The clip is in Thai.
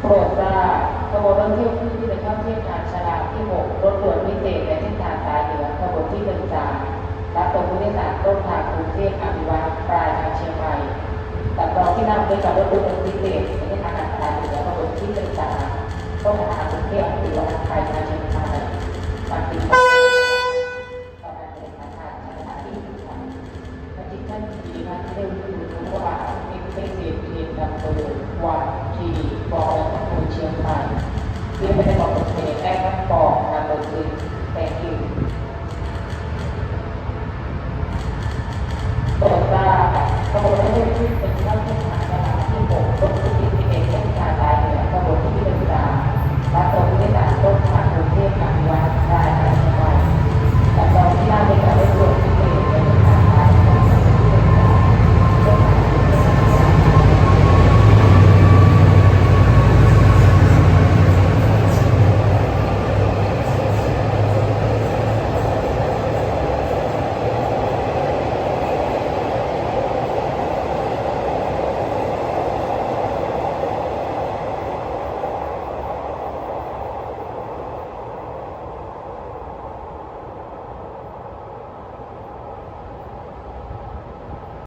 โปรดทราบขบวนรถเที่ยวขึ้นที่เป็นท่องเที่ยวทางฉลาที่6รถด่วนพิเศษในเส้นทางสายเหนือขบวนที่หนึ่งสามรับตรงผู้โดยสารต้นทางกรุงเทพอภิวัตรปลายทางเชียงใหม่สำรองที่นั่งด้วยกับรถด่วนพิเศษในเส้นทางสายเหนือขบวนที่หนึ่งสามต้นทางกรุงเทพอภิวัตรปลายทางเชียงใหม่มติดต่อการเดินทางทางสานที่สำคัญปฏิทันทีนะเร็วคือรู้ว่าเอ็กเซซีเรียนดับเบิลวันที บอกแ